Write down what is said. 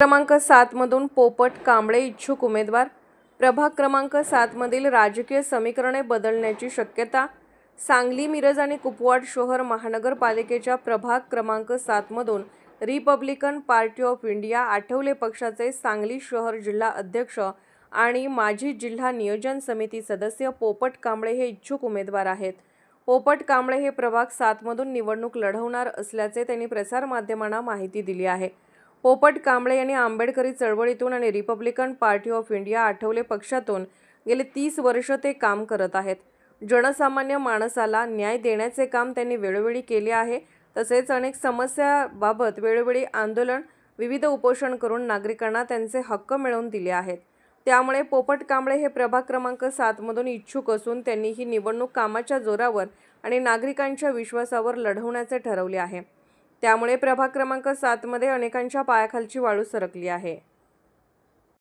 क्रमांक सातमधून पोपट कांबळे इच्छुक उमेदवार. प्रभाग क्रमांक सातमधील राजकीय समीकरणे बदलण्याची शक्यता. सांगली मिरज आणि कुपवाड शहर महानगरपालिकेच्या प्रभाग क्रमांक सातमधून Republican party of India Athawale पक्षाचे सांगली शहर जिल्हा अध्यक्ष आणि माजी जिल्हा नियोजन समिती सदस्य पोपट कांबळे हे इच्छुक उमेदवार आहेत. पोपट कांबळे हे प्रभाग सातमधून निवडणूक लढवणार असल्याचे त्यांनी प्रसारमाध्यमांना माहिती दिली आहे. पोपट कांबळे यांनी आंबेडकरी चळवळीतून आणि Republican party of India Athawale पक्षातून गेले तीस वर्ष ते काम करत आहेत. जनसामान्य माणसाला न्याय देण्याचे काम त्यांनी वेळोवेळी केले आहे. तसेच अनेक समस्याबाबत वेळोवेळी आंदोलन विविध उपोषण करून नागरिकांना त्यांचे हक्क मिळवून दिले आहेत. त्यामुळे पोपट कांबळे हे प्रभाग क्रमांक सातमधून इच्छुक असून त्यांनी ही निवडणूक कामाच्या जोरावर आणि नागरिकांच्या विश्वासावर लढवण्याचे ठरवले आहे. त्यामुळे प्रभाग क्रमांक सातमध्ये अनेकांच्या पायाखालची वाळू सरकली आहे.